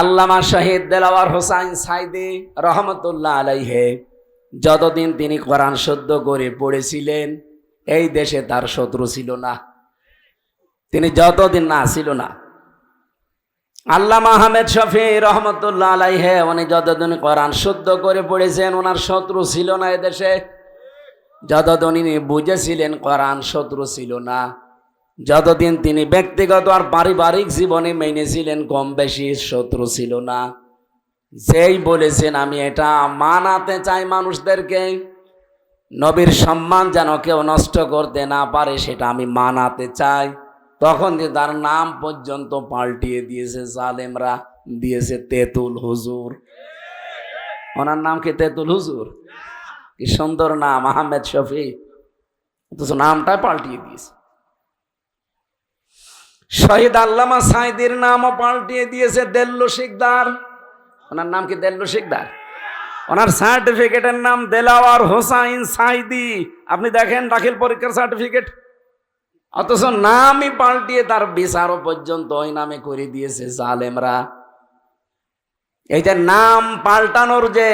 আল্লামা শহীদ দেলাওয়ার হোসাইন সাইদি রহমতুল্লাহ আলাইহে যতদিন তিনি কোরআন শুদ্ধ করে পড়েছিলেন, এই দেশে তার শত্রু ছিল না। তিনি যতদিন না ছিল না। আল্লামা আহমেদ শফি রহমতুল্লাহ আলাইহে উনি যতদিন কোরআন শুদ্ধ করে পড়েছেন, ওনার শত্রু ছিল না এদেশে যতদিন বুঝেছিলেন কোরআন শত্রু ছিল না যতদিন তিনি ব্যক্তিগত আর পারিবারিক জীবনে মেনেছিলেন, কম বেশি শত্রু ছিল না। যেই বলেছেন, আমি এটা মানাতে চাই মানুষদেরকে। নবীর সম্মান যেন কেউ নষ্ট করতে না পারে, সেটা আমি মানাতে চাই। তখন যে তার নাম পর্যন্ত পাল্টিয়ে দিয়েছে জালেমরা, দিয়েছে তেতুল হুজুর। ওনার নাম কি তেতুল হুজুর? কি সুন্দর নাম, আহমেদ শফি। অথচ নামটা পাল্টিয়ে দিয়েছে। শহীদ আল্লামা সাইদির নামও পাল্টিয়ে দিয়েছে দেল্লু শিকদার। ওনার নাম কি দেল্লু শিকদার? ওনার সার্টিফিকেটের নাম দেলাওয়ার হোসাইন সাইদি। আপনি দেখেন দাখিল পরীক্ষার সার্টিফিকেট? অথচ নামই পাল্টিয়ে তার বিচারও পর্যন্ত ওই নামে করে দিয়েছে জালেমরা। এই যে নাম পাল্টানোর যে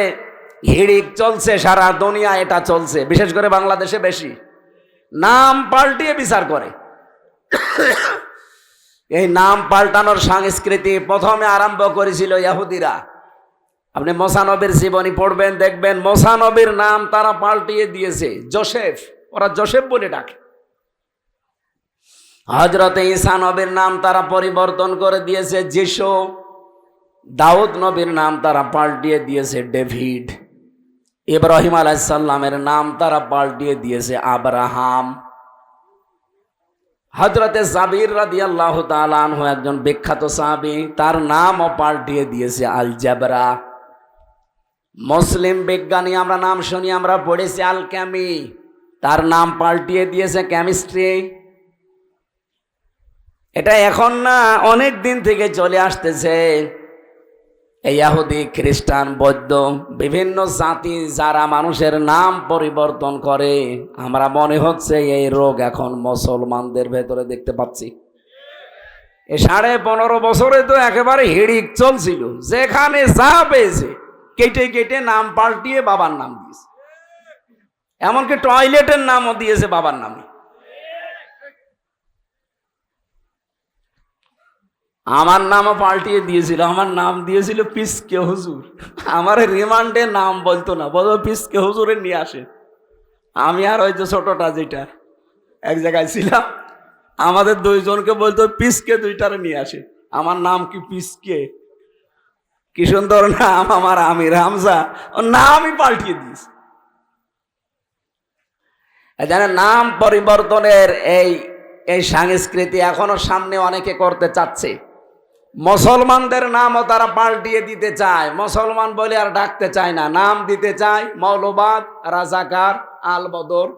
হিড়িক চলছে সারা দুনিয়া, এটা চলছে, বিশেষ করে বাংলাদেশে বেশি। নাম পাল্টিয়ে বিচার করে। এই নাম পাল্টানোর সংস্কৃতি প্রথমে আরম্ভ করেছিল ইয়াহুদিরা। আপনি মোসানবীর জীবনী পড়বেন, দেখবেন মোসানবীর নাম তারা পাল্টিয়ে দিয়েছে। জোসেফ, ওরা জোসেফ বলে ডাকে। হজরতে ঈসা নবীর নাম তারা পরিবর্তন করে দিয়েছে, যিশু। দাউদ নবীর নাম তারা পাল্টিয়ে দিয়েছে, ডেভিড। ইব্রাহিম আলাইসাল্লামের নাম তারা পাল্টিয়ে দিয়েছে, আব্রাহাম। হজরতে জাবির রাদি আল্লাহ তালহ একজন বিখ্যাত সাহাবি, তার নামও পাল্টিয়ে দিয়েছে আল জাবরা মুসলিম বিজ্ঞানী, আমরা নাম শুনি, আমরা পড়েছি আল ক্যামি তার নাম পাল্টিয়ে দিয়েছে কেমিস্ট্রি। এটা এখন না অনেক দিন থেকে চলে আসতেছে। ইয়াহুদি, খ্রিস্টান, বৌদ্ধ, বিভিন্ন জাতি যারা মানুষের নাম পরিবর্তন করে, আমরা মনে হচ্ছে এই রোগ এখন মুসলমানদের ভেতরে দেখতে পাচ্ছি। এ সাড়ে পনেরো বছরে তো একেবারে হিড়িক চলছিল। যেখানে যা পেয়েছে, কেটে কেটে নাম পাল্টিয়ে বাবার নাম দিয়েছে। এমনকি টয়লেটের নামও দিয়েছে বাবার নামে। আমার নামও পাল্টিয়ে দিয়েছিল, আমার নাম দিয়েছিল পিসকে হুজুর। আমার রিমান্ডে নাম বলতো না, বলো পিসকে হুজুরে নিয়ে আসে। আমি আর ওই যে ছোটটা যেটা, এক জায়গায় ছিলাম, আমাদের দুইজনকে বলতো পিসকে দুইটারে নিয়ে আসে। আমার নাম কি পিসকে? কি সুন্দর নাম আমার আমির হামজা ও নামই পাল্টিয়ে দিয়েছে। জানেন নাম পরিবর্তনের এই এই সংস্কৃতি এখনও সামনে অনেকে করতে চাচ্ছে। মুসলমানদের নামও তারা পাল্টিয়ে দিতে চায়। মুসলমান বলে আর ডাকতে চায় না। নাম দিতে চায় মৌলবাদ, রাজাকার আল বদর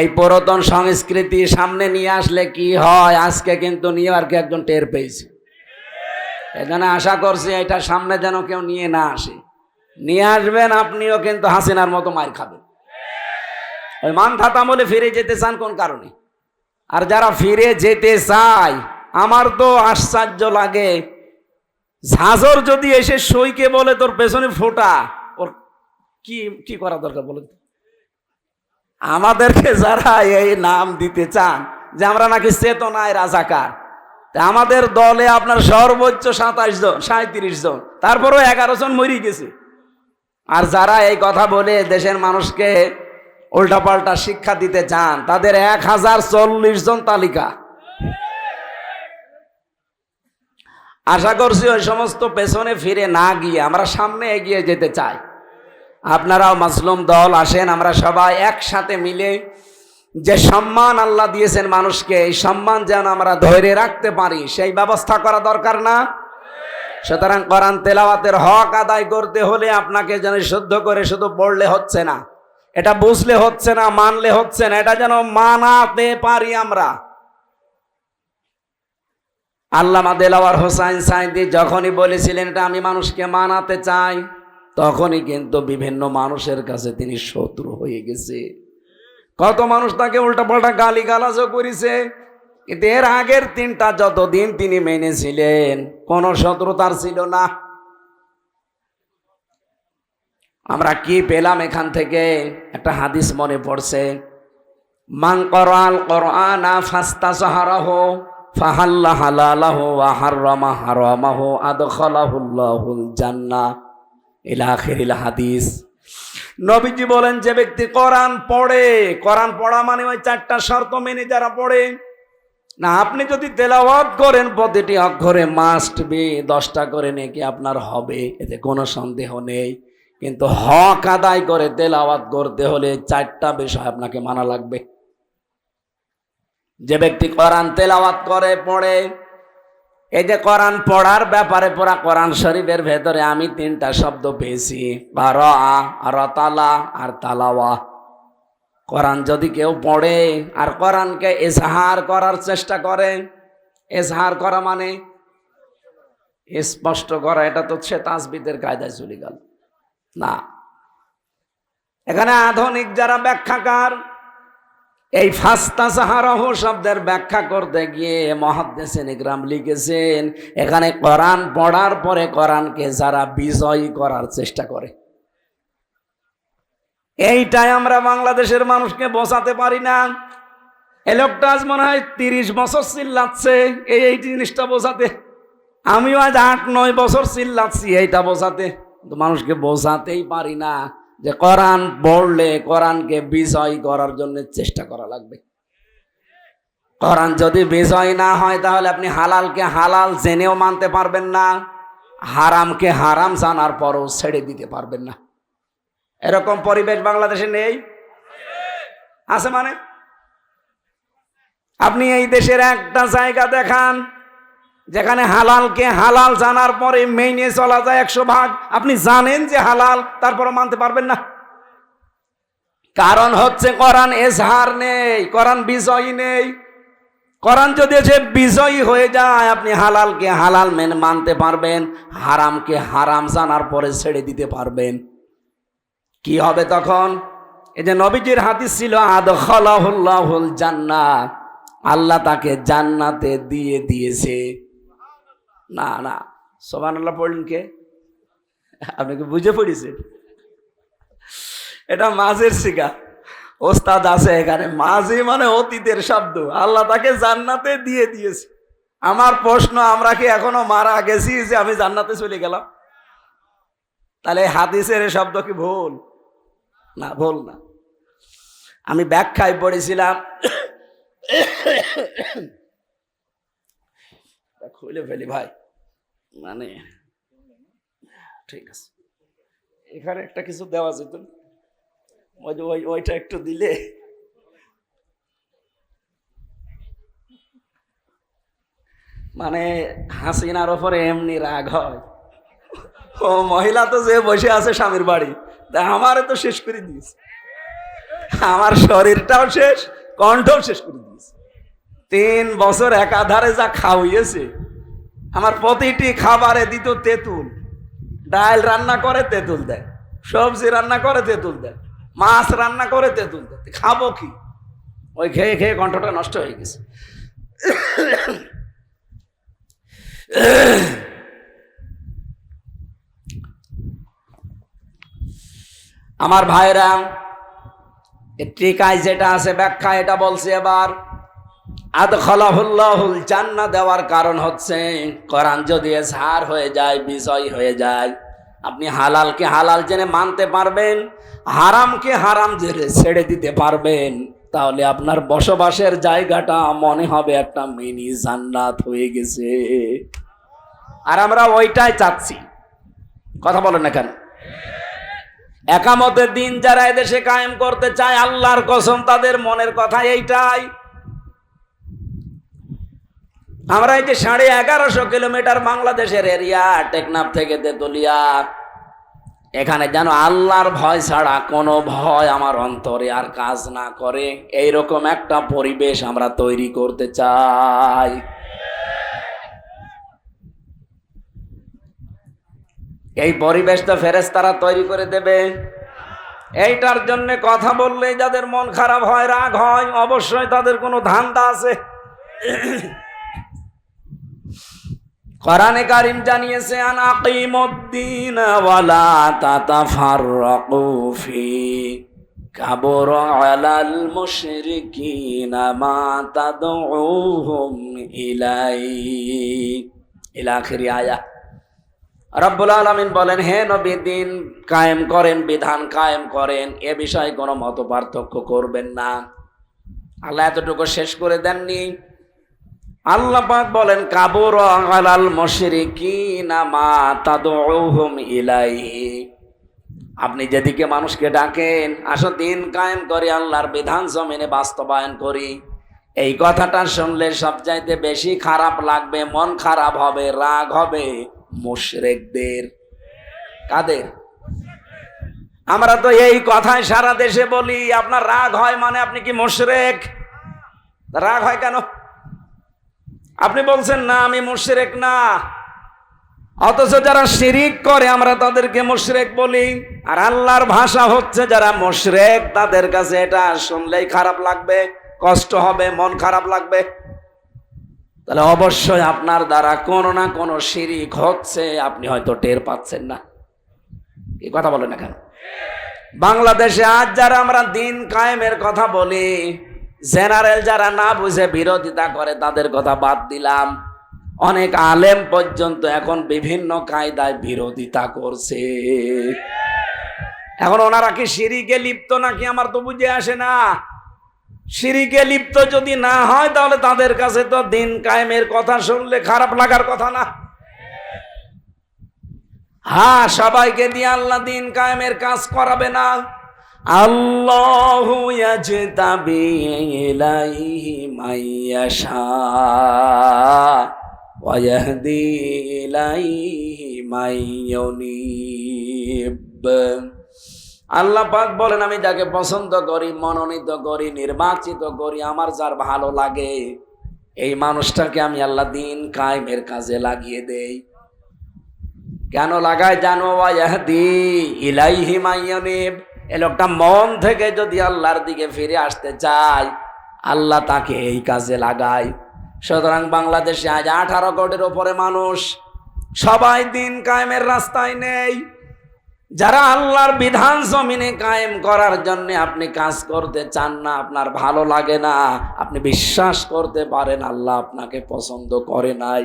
এই পুরাতন সংস্কৃতি সামনে নিয়ে আসলে কি হয়? আজকে কিন্তু নিউ ইয়র্কে একজন টের পেয়েছে। এখানে আশা করছি এটা সামনে যেন কেউ নিয়ে না আসে। নিয়ে আসবেন, আপনিও কিন্তু হাসিনার মতো মার খাবেন। ওই মান বলে ফিরে যেতে চান কোন কারণে? আর যারা ফিরে যেতে চায় আমার তো আশ্চর্য লাগে। ঝাঁঝর যদি এসে সইকে বলে, তোর পেছনে ফোটা। ওর কি কি করা দরকার বলেন? আমাদেরকে যারা এই নাম দিতে চান, যে আমরা নাকি চেতনায় রাজাকার আমাদের দলে আপনার সর্বোচ্চ সাতাশ জন সাঁত্রিশ জন, তারপরেও এগারো জন মরি গেছে। আর যারা এই কথা বলে দেশের মানুষকে উল্টাপাল্টা শিক্ষা দিতে চান, তাদের এক হাজার চল্লিশ জন তালিকা। আশা করছি ওই সমস্ত পেছনে ফিরে না গিয়ে আমরা সামনে এগিয়ে যেতে চাই। আপনারাও মাসলুম দল আসেন, আমরা সবাই একসাথে মিলে যে সম্মান আল্লাহ দিয়েছেন মানুষকে, এই সম্মান যেন আমরা ধরে রাখতে পারি, সেই ব্যবস্থা করা দরকার না। সুতরাং কোরআন তেলাওয়াতের হক আদায় করতে হলে আপনাকে যেন শুদ্ধ করে শুধু পড়লে হচ্ছে না। এটা বুঝলে হচ্ছে না, মানলে হচ্ছে না, এটা যেন মানাতে পারি আমরা। আল্লামা দেলাওয়ার হোসাইন সাইদি যখনই বলেছিলেন এটা আমি মানুষকে মানাতে চাই, তখনই কিন্তু বিভিন্ন মানুষের কাছে তিনি শত্রু হয়ে গেছে। কত মানুষ তাকে উল্টাপাল্টা গালি গালাজও করেছে, কিন্তু এর আগের তিনটা যতদিন তিনি মেনেছিলেন, কোন শত্রুতার ছিল না। আমরা কি পেলাম এখান থেকে? একটা হাদিস মনে পড়ছে মাং করাল কোরআনা ফাস্তা সাহারাহ ফাহাল্লা হালালাহ ওয়া হাররামা হারামাহ আদখালাহুল্লাহুল জান্নাহ ইলা আখিরিল হাদিস। নবীজি বলেন, যে ব্যক্তি কোরআন পড়ে, কোরআন পড়া মানে ওই চারটা শর্ত মেনে যারা পড়ে, না, আপনি যদি তেলাওয়াত করেন, প্রতিটি অক্ষরে মাস্ট বি দশটা করে নাকি আপনার হবে, এতে কোনো সন্দেহ নেই। কিন্তু হক আদায় করে তেলাওয়াত করতে হলে চারটা বিষয় আপনাকে মানা লাগবে। যে ব্যক্তি কোরআন তেলাওয়াত করে, পড়ে, এই যে কোরআন পড়ার ব্যাপারে পুরা কোরআন শরীফের ভেতরে আমি তিনটা শব্দ পেয়েছি রতালা আর তালাওয়া। কোরআন যদি কেউ পড়ে, আর কোরআনকে এজহার করার চেষ্টা করে, এজহার করা মানে স্পষ্ট করা, এটা তো সে তাসবিদের কায়দায় চলে গেল। না। এখানে আধুনিক যারা ব্যাখ্যাকার এই ফাস্তা সাহারহ শব্দের ব্যাখ্যা করতে গিয়ে মহাদ্দেসেন ইকরাম লিখেছেন, এখানে কোরআন পড়ার পরে কোরআনকে যারা বিজয়ী করার চেষ্টা করে। এইটাই আমরা বাংলাদেশের মানুষকে বোঝাতে পারি না। এই লোকটা আজ মনে হয় তিরিশ বছর চিল্লাচ্ছে, এই এই জিনিসটা বোঝাতে। আমিও আজ আট নয় বছর চিল্লাচ্ছি এইটা বোঝাতে। মানুষকে বোঝাতেই পারি না। যে কোরআন পড়লে কোরআনকে বিজয় করার জন্য চেষ্টা করা লাগবে। কোরআন যদি বিজয় না হয় তাহলে আপনি হালালকে হালাল জেনেও মানতে পারবেন না, হারামকে হারাম জানার পরও ছেড়ে দিতে পারবেন না। এরকম পরিবেশ বাংলাদেশে নেই? আছে মানে? আপনি এই দেশের একটা জায়গা দেখান যেখানে হালালকে হালাল জানার পরে মেনে চলা যায় একশো ভাগ। আপনি জানেন যে হালাল তারপরে মানতে পারবেন না। কারণ হচ্ছে কোরআন এজহার নেই, কোরআন বিজয়ী নেই। কোরআন যদি সে বিজয়ী হয়ে যায়, আপনি হালালকে হালাল মেনে মানতে পারবেন, হারামকে হারাম জানার পরে ছেড়ে দিতে পারবেন। কি হবে তখন? এই যে নবীজির হাদিস ছিল, আদখলাহুল্লাহুল জান্নাত আল্লাহ তাকে জান্নাতে দিয়ে দিয়েছে। না না সোমান আল্লাহ পড়লেন কে? আপনি কি বুঝে পড়েছেন এটা মাঝের শিকা। ওস্তাদ আছে এখানে, মাঝি মানে অতীতের শব্দ। আল্লাহ তাকে জান্নাতে দিয়ে দিয়েছে। আমার প্রশ্ন, আমরা কি এখনও মারা গেছি যে আমি জান্নাতে চলে গেলাম? তাহলে হাদিসের এ শব্দ কি ভুল? না ভুল না। আমি ব্যাখ্যায় পড়েছিলাম। খুলে ফেলি ভাই। মানে ঠিক আছে। এখানে একটা কিছু দেওয়া যেত। ওই ওই, ওইটা একটু দিলে। মানে হাসিনার ওপরে এমনি রাগ হয়। ও মহিলা তো যে বসে আছে স্বামীর বাড়ি, তা আমারে তো শেষ করে দিয়েছে। আমার শরীরটাও শেষ, কণ্ঠও শেষ করে দিয়েছে। তিন বছর একাধারে যা খাওয়িয়েছে আমার প্রতিটি খাবারে দিত তেঁতুল। ডাল রান্না করে তেঁতুল দেয়, সবজি রান্না করে তেঁতুল দেয়, মাছ রান্না করে তেঁতুল দেয়। খাব কি? ওই খেয়ে খেয়ে কণ্ঠটা নষ্ট হয়ে গেছে। আমার ভাইরা টিকায় যেটা আছে ব্যাখ্যা এটা বলছে এবার। আদখলাহুল্লাহুল জান্না দেওয়ার কারণ হচ্ছে, কোরআন যদি এজহার হয়ে যায়, বিজয় হয়ে যায়, আপনি হালালকে হালাল জেনে মানতে পারবেন, হারামকে হারাম জেনে ছেড়ে দিতে পারবেন, তাহলে আপনার বসবাসের জায়গাটা মনে হবে একটা মিনি জান্নাত হয়ে গেছে। আর আমরা ওইটাই চাচ্ছি। কথা বলেন না কেন? একামতের দিন যারা এদেশে কায়েম করতে চায়, আল্লাহর কসম তাদের মনের কথা এইটাই আমরা এই যে সাড়ে এগারোশো কিলোমিটার বাংলাদেশের এরিয়া টেকনাফ থেকে তেতুলিয়া। এখানে যেন আল্লাহর ভয় ছাড়া কোনো ভয় আমার অন্তরে আর কাজ না করে। এইরকম একটা পরিবেশ আমরা তৈরি করতে চাই। এই পরিবেশটা ফেরেস তারা তৈরি করে দেবে। এইটার জন্য কথা বললে যাদের মন খারাপ হয়, রাগ হয়, অবশ্যই তাদের কোনো ধান্দা আছে। কোরআনে কারিম জানিয়েছে, আন আকিমুদ্দিন ওয়ালা তাতাফাররাকু ফি কাবর আলাল মুশরিকিন মা তাদউহুম ইলাই ইলা আখিরি আয়া রব্বুল আলমিন বলেন, হে নবী, দিন কায়েম করেন, বিধান কায়েম করেন, এ বিষয়ে কোনো মত পার্থক্য করবেন না। আল্লাহ এতটুকু শেষ করে দেননি। আল্লাহ পাক বলেন, কাবুর আলাল মুশরিকিনা মা তাদউহুম ইলাইহি। আপনি যেদিকে মানুষকে ডাকেন, আসো দিন কায়েম করি, আল্লাহর বিধান জমিনে বাস্তবায়ন করি। এই কথাটা শুনলে সবচাইতে বেশি খারাপ লাগবে, মন খারাপ হবে, রাগ হবে মুশরেকদের। কাদের? আমরা তো এই কথাই সারা দেশে বলি, আপনার রাগ হয় মানে আপনি কি মুশরেক? রাগ হয় কেন? আপনি বলছেন, না, আমি মুশরেক না। অথচ যারা শিরিক করে, আমরা তাদেরকে মুশরেক বলি। আর আল্লাহর ভাষা হচ্ছে, যারা মুশরেক, তাদের কাছে এটা শুনলেই খারাপ লাগবে, কষ্ট হবে, মন খারাপ লাগবে। তাহলে অবশ্যই আপনার দ্বারা কোনো না কোনো শিরিক হচ্ছে, আপনি হয়তো টের পাচ্ছেন না। এই কথা বলেন না কেন? বাংলাদেশে আজ যারা আমরা দিন কায়েমের কথা বলি জেনারেল যারা না বুঝে বিরোধিতা করে, তাদের কথা বাদ দিলাম। অনেক আলেম পর্যন্ত এখন বিভিন্ন কায়দায় বিরোধিতা করছে। এখন ওনারা কি সিঁড়িকে লিপ্ত নাকি আমার তো বুঝে আসে না। সিঁড়িকে লিপ্ত যদি না হয়, তাহলে তাদের কাছে তো দিন কায়েমের কথা শুনলে খারাপ লাগার কথা না। হ্যাঁ সবাইকে দিয়ে আল্লাহ দিন কায়েমের কাজ করাবে না। আল্লাহ ইয়াজতাবি ইলাইহি মাইয়াশা ওয়া ইয়াহদি ইলাইহি মাইয়ুনিব আল্লাহ পাক বলেন, আমি যাকে পছন্দ করি, মনোনীত করি, নির্বাচিত করি, আমার যার ভালো লাগে, এই মানুষটাকে আমি আল্লাহ দিন কায়েমের কাজে লাগিয়ে দেই। কেন লাগায় জানো? ওয়াহদি ইলাইহি মাইয়ুনিব এ লোকটা মন থেকে যদি আল্লাহর দিকে ফিরে আসতে চায়, আল্লাহ তাকে এই কাজে লাগায়। সুতরাং বাংলাদেশে আজ আঠারো কোটির ওপরে মানুষ, সবাই দিন কায়েমের রাস্তায় নেই। যারা আল্লাহর বিধান জমিনে কায়েম করার জন্য আপনি কাজ করতে চান না, আপনার ভালো লাগে না, আপনি বিশ্বাস করতে পারেন আল্লাহ আপনাকে পছন্দ করে নাই।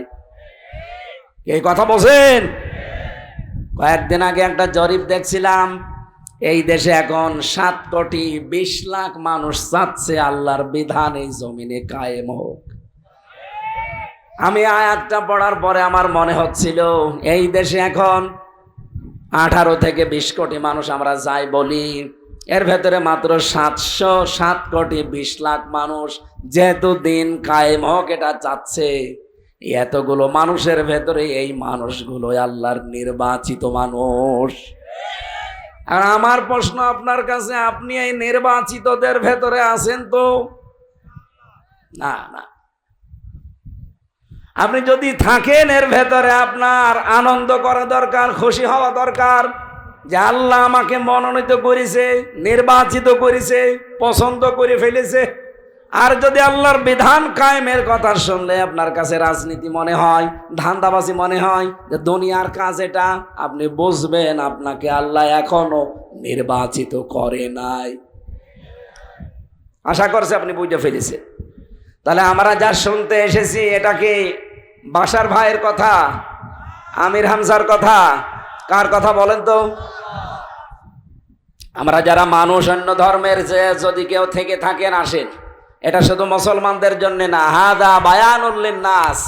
এই কথা বোঝেন কয়েকদিন আগে একটা জরিপ দেখছিলাম এই দেশে এখন সাত কোটি বিশ লাখ মানুষ চাচ্ছে আল্লাহর বিধান এই জমিনে কায়েম হোক। আমি আয়াতটা পড়ার পরে আমার মনে হচ্ছিল, এই দেশে এখন আঠারো থেকে বিশ কোটি মানুষ আমরা যাই বলি, এর ভেতরে মাত্র সাতশো সাত কোটি বিশ লাখ মানুষ যেহেতু দিন কায়েম হোক এটা চাচ্ছে। এতগুলো মানুষের ভেতরে এই মানুষগুলো আল্লাহর নির্বাচিত মানুষ। আর আমার প্রশ্ন আপনার কাছে, আপনি এই নির্বাচিতদের ভেতরে আছেন তো? না না। আপনি যদি থাকেন এর ভেতরে, আপনার আনন্দ করা দরকার, খুশি হওয়া দরকার। যে আল্লাহ আমাকে মনোনীত করেছে, নির্বাচিত করেছে, পছন্দ করে ফেলেছে। আর যদি আল্লাহর বিধান কায়েমের কথা শুনলে আপনার কাছে রাজনীতি মনে হয়, ধান্দাবাজি মনে হয়, যে দুনিয়ার কাজ এটা, আপনি বুঝবেন আপনাকে আল্লাহ এখনও নির্বাচিত করে নাই। আশা করছে আপনি বুঝে ফেলেছে তাহলে আমরা যা শুনতে এসেছি, এটা কি বাসার ভাইয়ের কথা? আমির হামজার কথা? কার কথা বলেন তো? আমরা যারা মানুষ, অন্য ধর্মের যে যদি কেউ থেকে থাকেন, আসেন। এটা শুধু মুসলমানদের জন্য না, হাদা বায়ানুল্লিন নাস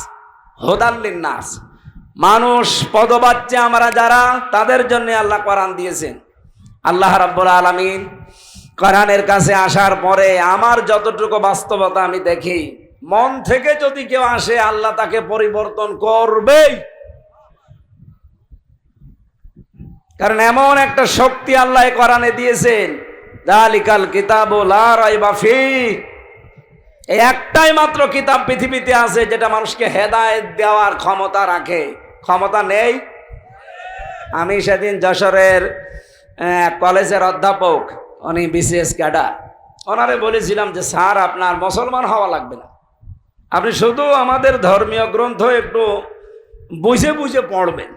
হোদাল্লিন নাস মানুষ পদবাচ্চে আমরা যারা, তাদের জন্য আল্লাহ কোরআন দিয়েছেন। আল্লাহ রাব্বুল আলামিন কোরআনের কাছে আসার পরে আমার যতটুকু বাস্তবতা আমি দেখি, মন থেকে যদি কেউ আসে, আল্লাহ তাকে পরিবর্তন করবেই। কারণ এমন একটা শক্তি আল্লাহ কোরআনে দিয়েছেন, দালিকাল কিতাব বাফি এই একটাই মাত্র কিতাব পৃথিবীতে আছে যেটা মানুষকে হেদায়ত দেওয়ার ক্ষমতা রাখে। ক্ষমতা নেই? আমি সেদিন যশোরের কলেজের অধ্যাপক, উনি বিসিএস ক্যাডার। ওনারে বলেছিলাম যে, স্যার, আপনার মুসলমান হওয়া লাগবে না। আপনি শুধু আমাদের ধর্মীয় গ্রন্থ একটু বুঝে বুঝে পড়বেন।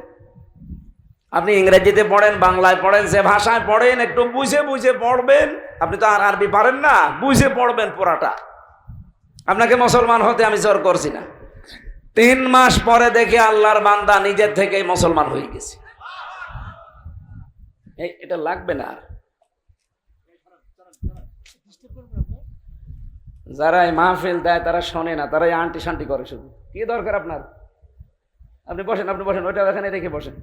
আপনি ইংরেজিতে পড়েন, বাংলায় পড়েন, যে ভাষায় পড়েন, একটু বুঝে বুঝে পড়বেন। আপনি তো আর আরবি পারেন না, বুঝে পড়বেন পুরাটা। আপনাকে মুসলমান হতে আমি জোর করছি না। তিন মাস পরে দেখে আল্লাহর বান্দা নিজের থেকেই মুসলমান হয়ে গেছে। এটা লাগবে না। যারা এই মাহফিল দেয়, তারা শোনে না তারা আন্টি শান্তি করে শুধু। কি দরকার আপনার? আপনি বসেন আপনি বসেন, ওইটা এখানে রেখে বসেন।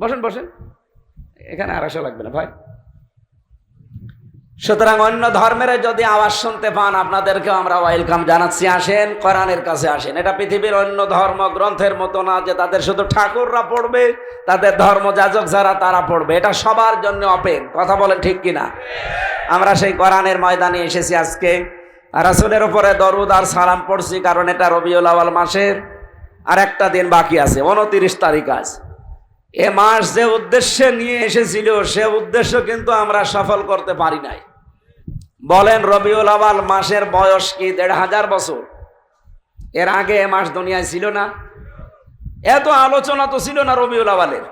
বসেন বসেন। এখানে আর আসা লাগবে না, ভাই। সুতরাং অন্য ধর্মের যদি আওয়াজ শুনতে পান, আপনাদেরকেও আমরা ওয়েলকাম জানাচ্ছি। আসেন, কোরআনের কাছে আসেন। এটা পৃথিবীর অন্য ধর্ম গ্রন্থের মতো না যে তাদের শুধু ঠাকুররা পড়বে, তাদের ধর্ম যাজক যারা তারা পড়বে। এটা সবার জন্য অপেন কথা বলেন ঠিক কিনা? আমরা সেই কোরআনের ময়দানে এসেছি আজকে। রাসুলের উপরে দরুদ আর সালাম পড়ছি, কারণ এটা রবিউল আওয়াল মাসের আর একটা দিন বাকি আছে, উনতিরিশ তারিখ আছে এ মাস যে উদ্দেশ্যে নিয়ে এসেছিল, সে উদ্দেশ্য কিন্তু আমরা সফল করতে পারি নাই। বলেন রবিউল আওয়াল, মাসের বয়স কি দেড় হাজার বছর? এর আগে এ মাস দুনিয়ায় ছিল না। এত আলোচনা তো ছিল না রবিউল আওয়ালের।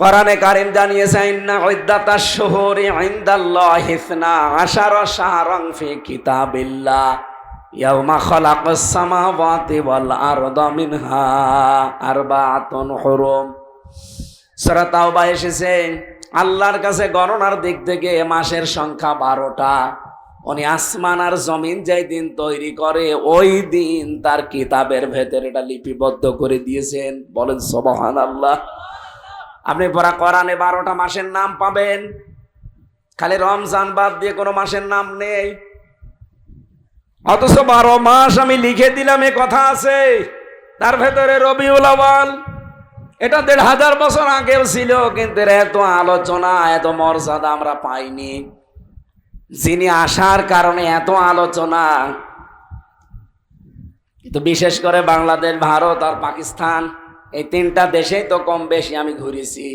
কোরআনে কারিম জানিয়েছে, ইন্না উদ্দাতাশ শুহুরি ইনদাল্লাহি ইসনা আশারা শাহরান ফি কিতাবিল্লাহ। ইয়াউমা খালাকাস সামাওয়াতি ওয়াল আরদা মিনহা আরবাআতুন হুরুম। সূরা তাওবা এসেছে আল্লাহর কাছে গণনার দিক থেকে এ মাসের সংখ্যা বারোটা। উনি আসমান আর জমিন যেই দিন তৈরি করে, ওই দিন তার কিতাবের ভেতরে এটা লিপিবদ্ধ করে দিয়েছেন। বলেন সবহান আল্লাহ আপনি পড়া করানে বারোটা মাসের নাম পাবেন। খালি রমজান বাদ দিয়ে কোনো মাসের নাম নেই। অথচ বারো মাস আমি লিখে দিলাম, এ কথা আছে। তার ভেতরে রবিউল আওয়াল এটা দেড় হাজার বছর আগেও ছিল, কিন্তু এত আলোচনা, এত মর্যাদা আমরা পাইনি। যিনি আসার কারণে এত আলোচনা, কিন্তু বিশেষ করে বাংলাদেশ, ভারত আর পাকিস্তান, এই তিনটা দেশেই তো কম বেশি আমি ঘুরেছি।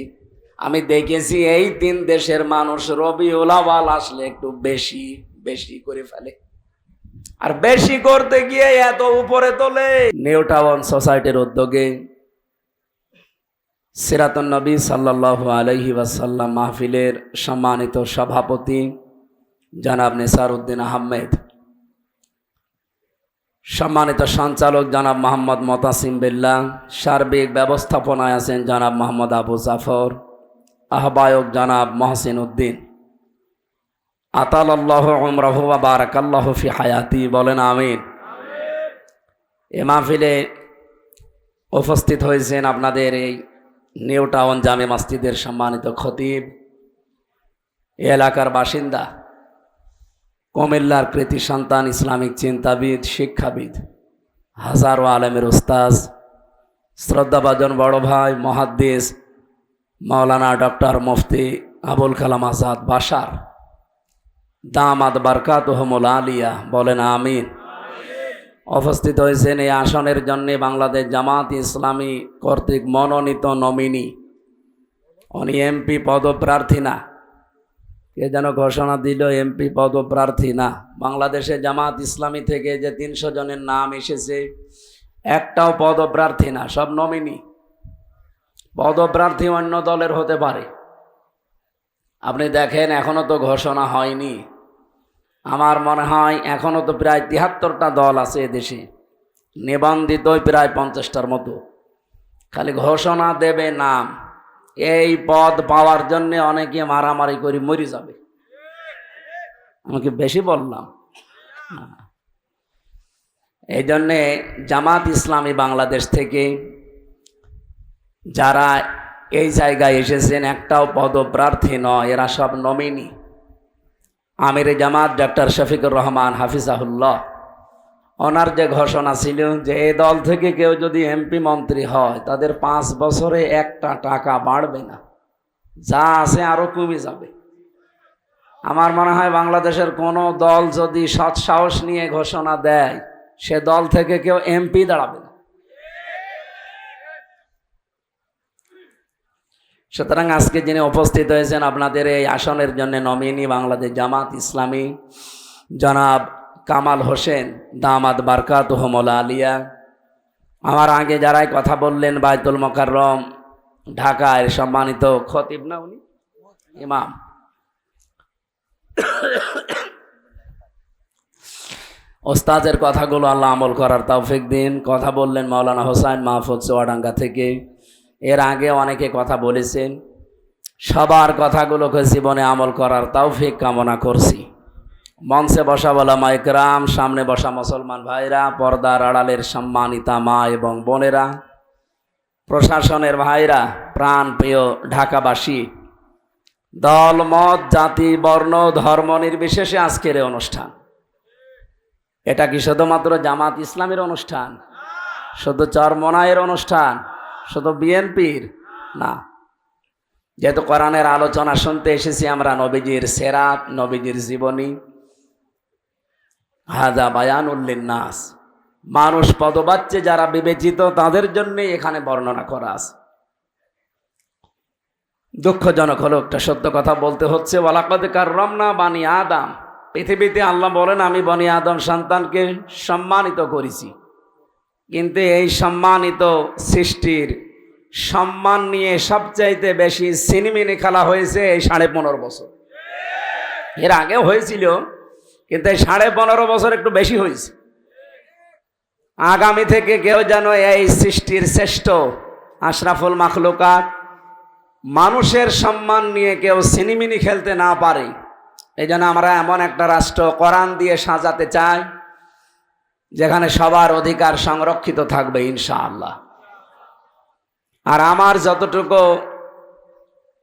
আমি দেখেছি এই তিন দেশের মানুষ রবি ওলাওয়াল আসলে একটু বেশি বেশি করে ফেলে। আর বেশি করতে গিয়ে এত উপরে তোলে। নিউ টাউন সোসাইটির উদ্যোগে সিরাতুন নবী সাল্লাহ আলহি ওয়াসাল্লাম মাহফিলের সম্মানিত সভাপতি জনাব নেসার উদ্দিন আহমেদ, সম্মানিত সঞ্চালক জনাব মোহাম্মদ মতাসিম বিল্লা সার্বিক ব্যবস্থাপনায় আছেন জনাব মোহাম্মদ আবু জাফর, আহ্বায়ক জনাব মহসিন উদ্দিন। আতাল্লাহ উমরাহু বারাকাল্লাহ ফি হায়াতি, বলেন আমিন। এ মাহফিলে উপস্থিত হয়েছেন আপনাদের এই নিউ টাউন জামে মসজিদের সম্মানিত খতিব এলাকার বাসিন্দা, কুমিল্লার কৃতি সন্তান, ইসলামিক চিন্তাবিদ, শিক্ষাবিদ, হাজারো আলেমের উস্তাজ শ্রদ্ধাভাজন বড় ভাই মহাদ্দেশ মাওলানা ডক্টর মুফতি আবুল কালাম আজাদ বাসার দামাদ বারকাত আলিয়া বলেন আমিন। উপস্থিত হয়েছেন এই আসনের জন্যে বাংলাদেশ জামাত ইসলামী কর্তৃক মনোনীত নমিনি। উনি এমপি পদপ্রার্থী না। কে যেন ঘোষণা দিল এমপি পদপ্রার্থী না। বাংলাদেশে জামাত ইসলামী থেকে যে তিনশো জনের নাম এসেছে, একটাও পদপ্রার্থী না, সব নমিনি। পদপ্রার্থী অন্য দলের হতে পারে। আপনি দেখেন এখনও তো ঘোষণা হয়নি। আমার মনে হয় এখনও তো প্রায় তিয়াত্তরটা দল আছে এদেশে। নিবন্ধিত প্রায় পঞ্চাশটার মতো। খালি ঘোষণা দেবে নাম। এই পদ পাওয়ার জন্য অনেকে মারামারি করে মরে যাবে। আমাকে বেশি বললাম? এই জন্যে জামাত ইসলামী বাংলাদেশ থেকে যারা এই জায়গায় এসেছেন, একটাও পদপ্রার্থী নয়, এরা সব নমিনি। আমির জামাত ডক্টর শফিকুর রহমান হাফিজাহুল্লাহ। ওনার যে ঘোষণা ছিল যে এ দল থেকে কেউ যদি এমপি মন্ত্রী হয়, তাদের পাঁচ বছরে একটা টাকা বাড়বে না। যা আছে আরও কমে যাবে। আমার মনে হয় বাংলাদেশের কোনো দল যদি সৎ সাহস নিয়ে ঘোষণা দেয়, সে দল থেকে কেউ এমপি দাঁড়াবে না। সুতরাং আজকে যিনি উপস্থিত হয়েছেন আপনাদের এই আসনের জন্য নমিনি বাংলাদেশ জামাত ইসলামী, জনাব কামাল হোসেন দামাদ বারকাত হোমলা আলিয়া। আমার আগে যারাই কথা বললেন বাইতুল মকাররম ঢাকায় সম্মানিত খতিব না উনি? ইমাম। ওস্তাদের কথাগুলো আল্লাহ আমল করার তৌফিক দিন। কথা বললেন মাওলানা হোসাইন মাহফুজ চুয়াডাঙ্গা থেকে। এর আগে অনেকে কথা বলেছেন, সবার কথাগুলোকে জীবনে আমল করার তৌফিক কামনা করছি। মঞ্চে বসা বলা মাইকরাম সামনে বসা মুসলমান ভাইরা, পর্দার আড়ালের সম্মানিতা মা এবং বোনেরা, প্রশাসনের ভাইরা প্রাণ প্রিয় ঢাকাবাসী দল মত জাতি, বর্ণ, ধর্ম নির্বিশেষে আজকের অনুষ্ঠান। এটা কি শুধুমাত্র জামাত ইসলামের অনুষ্ঠান? শুধু চরমনায়ের অনুষ্ঠান? শুধু বিএনপির? না। যেহেতু কোরআনের আলোচনা শুনতে এসেছি আমরা, নবীজির সেরাত নবীজির জীবনী। হাজা বায়ান নাস মানুষ পদবাচ্যে যারা বিবেচিত, তাদের জন্যে এখানে বর্ণনা করা আছে। দুঃখজনক হলো, একটা সত্য কথা বলতে হচ্ছে, ওয়ালাকদ রমনা বানি আদাম। পৃথিবীতে আল্লাহ বলেন, আমি বনি আদম সন্তানকে সম্মানিত করেছি। কিন্তু এই সম্মানিত সৃষ্টির সম্মান নিয়ে সবচাইতে বেশি সিনেমিনে খেলা হয়েছে এই সাড়ে পনেরো বছর। এর আগেও হয়েছিল, কিন্তু এই সাড়ে পনেরো বছর একটু বেশি হয়েছে। আগামী থেকে কেউ যেন এই সৃষ্টির শ্রেষ্ঠ আশরাফুল মাখলুকাত মানুষের সম্মান নিয়ে কেউ সিনিমিনি খেলতে না পারে, এই আমরা এমন একটা রাষ্ট্র কোরআন দিয়ে সাজাতে চাই। যেখানে সবার অধিকার সংরক্ষিত থাকবে, ইনশাআল্লাহ। আর আমার যতটুকু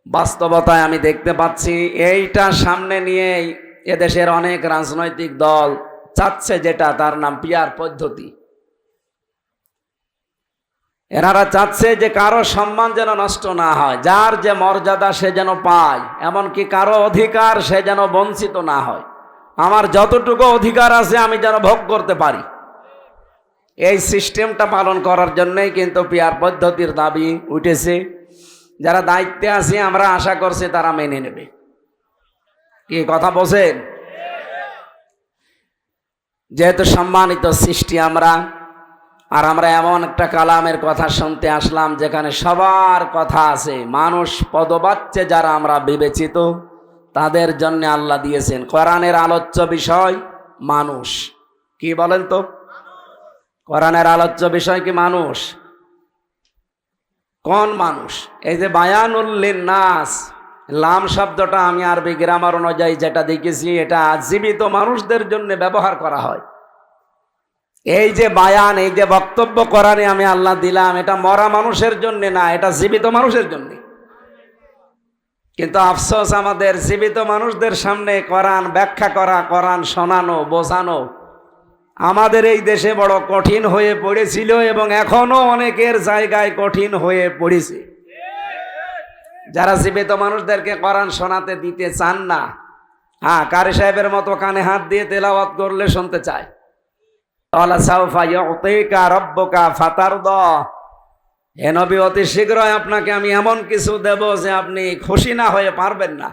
বাস্তবতায় আমি দেখতে পাচ্ছি, এইটা সামনে নিয়েই এদেশের অনেক রাজনৈতিক দল চাচ্ছে যেটা, তার নাম পিয়ার পদ্ধতি। এনারা চাচ্ছে যে কারও সম্মান যেন নষ্ট না হয়, যার যে মর্যাদা সে যেন পায়, এমনকি কারও অধিকার সে যেন বঞ্চিত না হয়। আমার যতটুকু অধিকার আছে আমি যেন ভোগ করতে পারি। এই সিস্টেমটা পালন করার জন্যই কিন্তু পিয়ার পদ্ধতির দাবি উঠেছে। যারা দায়িত্বে আছে, আমরা আশা করছি তারা মেনে নেবে। কি কথা বলছেন? যেহেতু সম্মানিত সৃষ্টি আমরা, আর আমরা এমন একটা কালামের কথা শুনতে আসলাম, যেখানে সবার কথা আছে, মানুষ পদবাচ্যে যারা আমরা বিবেচিত, তাদের জন্য আল্লাহ দিয়েছেন। কোরআনের আলোচ্য বিষয় মানুষ। কি বলেন তো? কোরআনের আলোচ্য বিষয় কি মানুষ? কোন মানুষ? এই যে বায়ানুল্লিন নাস লাম শব্দটা আমি আরবি গ্রামার অনুযায়ী যেটা দেখেছি, এটা জীবিত মানুষদের জন্য ব্যবহার করা হয়। এই যে বায়ান, এই যে বক্তব্য করানে আমি আল্লাহ দিলাম, এটা মরা মানুষের জন্য না, এটা জীবিত মানুষের জন্য। কিন্তু আফসোস আমাদের, জীবিত মানুষদের সামনে কোরআন ব্যাখ্যা করা, কোরআন শোনানো, বোঝানো আমাদের এই দেশে বড় কঠিন হয়ে পড়েছিল এবং এখনও অনেকের জায়গায় কঠিন হয়ে পড়েছে। যারা জীবিত মানুষদেরকে করান শোনাতে দিতে চান না হ্যাঁ কারি সাহেবের মতো কানে হাত দিয়ে তেলাওয়াত করলে শুনতে চায়। হে অতি শীঘ্রই আপনাকে আমি এমন কিছু দেব যে আপনি খুশি না হয়ে পারবেন না।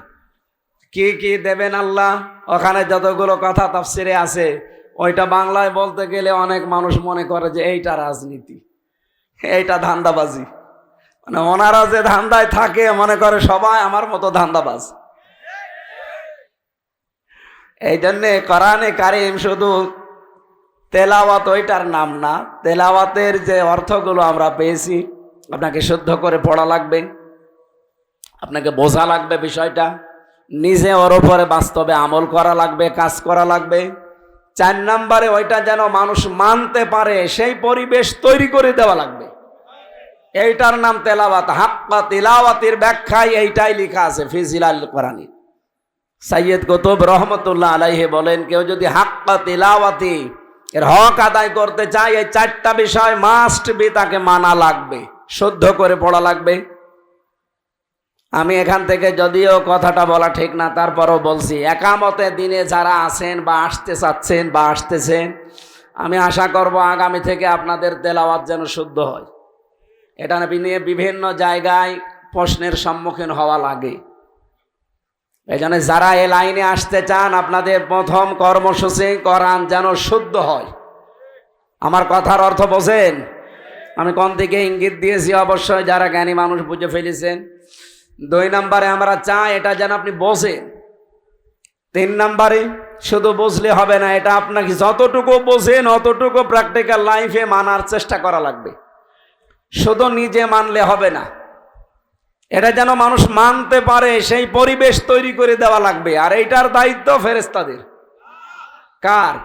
কি কি দেবেন আল্লাহ? ওখানে যতগুলো কথা তাফসিরে আছে ওইটা বাংলায় বলতে গেলে অনেক মানুষ মনে করে যে এইটা রাজনীতি, এইটা ধান্দাবাজি। মানে ওনারা যে ধান্দায় থাকে, মনে করে সবাই আমার মতো ধান্দাবাজ। এই জন্যে কোরআনে কারিম শুধু তেলাওয়াত ওইটার নাম না, তেলাওয়াতের যে অর্থগুলো আমরা পেয়েছি, আপনাকে শুদ্ধ করে পড়া লাগবে, আপনাকে বোঝা লাগবে বিষয়টা, নিজে ওর ওপরে বাস্তবে আমল করা লাগবে, কাজ করা লাগবে। চার নাম্বারে ওইটা যেন মানুষ মানতে পারে, সেই পরিবেশ তৈরি করে দেওয়া লাগবে। এইটার নাম তেলাওয়াত, হাক্কা তেলাওয়াতের ব্যাখ্যায় এইটাই লেখা আছে ফিজিলাল কোরআনী। সাইয়দ কুতুব রহমতুল্লাহ আলাইহে বলেন, কেউ যদি হাক্কা তেলাওয়াতি এর হক আদায় করতে চায়, এই চারটা বিষয় মাস্ট বি তাকে মানা লাগবে, শুদ্ধ করে পড়া লাগবে। আমি এখান থেকে যদিও কথাটা বলা ঠিক না, তারপরও বলছি, একামতে দিনে যারা আছেন বা আসতে চাচ্ছেন বা আসতেছেন, আমি আশা করব আগামী থেকে আপনাদের তেলাওয়াত যেন শুদ্ধ হয়। এটা নিয়ে বিভিন্ন জায়গায় প্রশ্নের সম্মুখীন হওয়া লাগে। এই জন্য যারা এ লাইনে আসতে চান, আপনাদের প্রথম কর্মসূচি করান যেন শুদ্ধ হয়। আমার কথার অর্থ বোঝেন? আমি কোন দিকে ইঙ্গিত দিয়েছি? অবশ্যই যারা জ্ঞানী মানুষ বুঝে ফেলেছেন। দুই নম্বরে আমরা চাই এটা যেন আপনি বোঝেন। তিন নম্বরে শুধু বুঝলে হবে না, এটা আপনাকে যতটুকু বোঝেন, অতটুকু প্র্যাকটিক্যাল লাইফে মানার চেষ্টা করা লাগবে। শুধু নিজে মানলে হবে না, এটা যেন মানুষ মানতে পারে, সেই পরিবেশ তৈরি করে দেওয়া লাগবে। আর এইটার দায়িত্ব ফেরেস্তাদের কার?